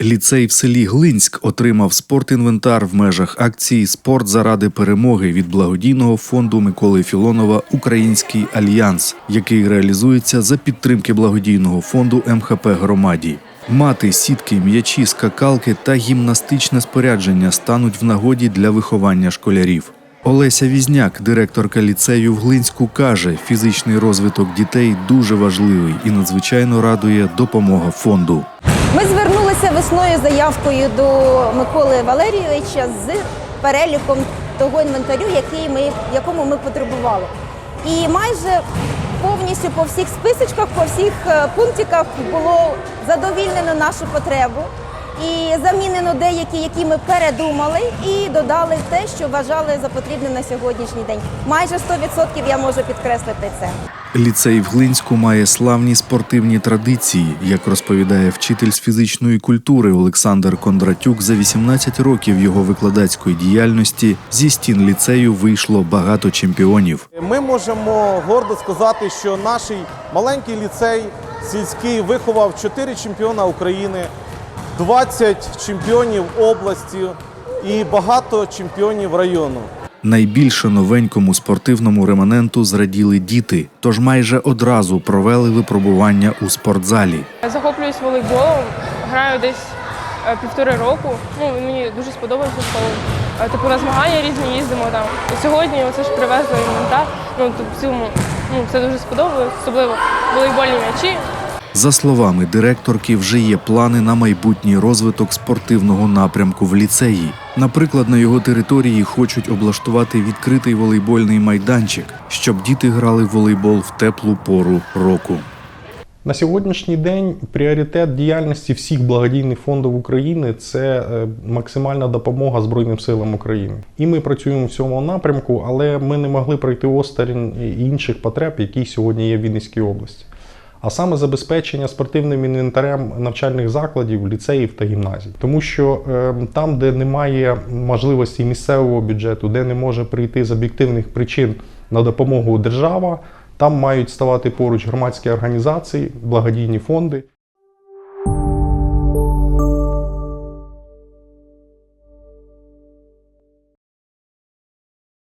Ліцей в селі Глинськ отримав спортінвентар в межах акції Спорт заради перемоги від благодійного фонду Миколи Філонова Український альянс, який реалізується за підтримки благодійного фонду МХП громаді. Мати, сітки, м'ячі, скакалки та гімнастичне спорядження стануть в нагоді для виховання школярів. Олеся Візняк, директорка ліцею в Глинську, каже, фізичний розвиток дітей дуже важливий і надзвичайно радує допомога фонду. Ми звернулися весною заявкою до Миколи Валерійовича з переліком того інвентарю, який ми, якому ми потребували. І майже повністю по всіх списочках, по всіх е, пунктиках було задовільнено нашу потребу. І замінено деякі, які ми передумали, і додали те, що вважали за потрібне на сьогоднішній день. Майже 100% я можу підкреслити це. Ліцей в Глинську має славні спортивні традиції, як розповідає вчитель з фізичної культури Олександр Кондратюк. За 18 років його викладацької діяльності зі стін ліцею вийшло багато чемпіонів. Ми можемо гордо сказати, що наш маленький ліцей сільський виховав 4 чемпіона України, 20 чемпіонів області і багато чемпіонів району. Найбільше новенькому спортивному реманенту зраділи діти, тож майже одразу провели випробування у спортзалі. Захоплююсь волейболом, граю десь е, півтори року. Ну, мені дуже сподобався школу. Е, Типу на змагання різні їздимо там. І сьогодні оце ж привезли інвентар. Ну, тут в цьому ну, це дуже сподобалось, особливо волейбольні м'ячі. За словами директорки, вже є плани на майбутній розвиток спортивного напрямку в ліцеї. Наприклад, на його території хочуть облаштувати відкритий волейбольний майданчик, щоб діти грали в волейбол в теплу пору року. На сьогоднішній день пріоритет діяльності всіх благодійних фондів України це е, максимальна допомога Збройним силам України. І ми працюємо в цьому напрямку, але ми не могли пройти осторонь інших потреб, які сьогодні є в Вінницькій області. А саме забезпечення спортивним інвентарем навчальних закладів, ліцеїв та гімназій, тому що е, там, де немає можливості місцевого бюджету, де не може прийти з об'єктивних причин на допомогу держава, там мають ставати поруч громадські організації, благодійні фонди.